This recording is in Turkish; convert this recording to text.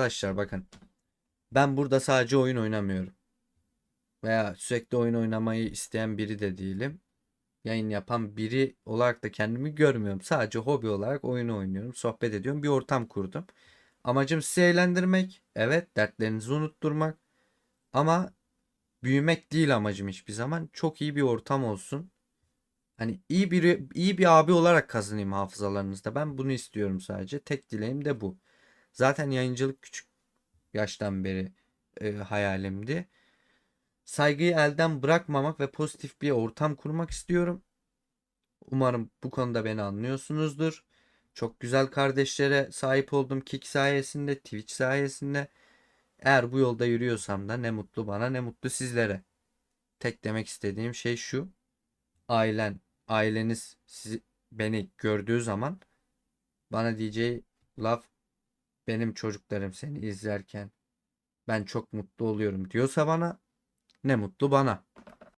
Arkadaşlar bakın. Ben burada sadece oyun oynamıyorum. Veya sürekli oyun oynamayı isteyen biri de değilim. Yayın yapan biri olarak da kendimi görmüyorum. Sadece hobi olarak oyunu oynuyorum. Sohbet ediyorum. Bir ortam kurdum. Amacım sizi eğlendirmek. Evet dertlerinizi unutturmak. Ama büyümek değil amacım hiçbir zaman. Çok iyi bir ortam olsun. Hani iyi bir iyi bir abi olarak kazanayım hafızalarınızda. Ben bunu istiyorum sadece. Tek dileğim de bu. Zaten yayıncılık küçük yaştan beri e, hayalimdi. Saygıyı elden bırakmamak ve pozitif bir ortam kurmak istiyorum. Umarım bu konuda beni anlıyorsunuzdur. Çok güzel kardeşlere sahip oldum Kick sayesinde, Twitch sayesinde. Eğer bu yolda yürüyorsam da ne mutlu bana ne mutlu sizlere. Tek demek istediğim şey şu. Ailen, aileniz sizi, beni gördüğü zaman bana diyeceği laf benim çocuklarım seni izlerken ben çok mutlu oluyorum diyorsa bana ne mutlu bana.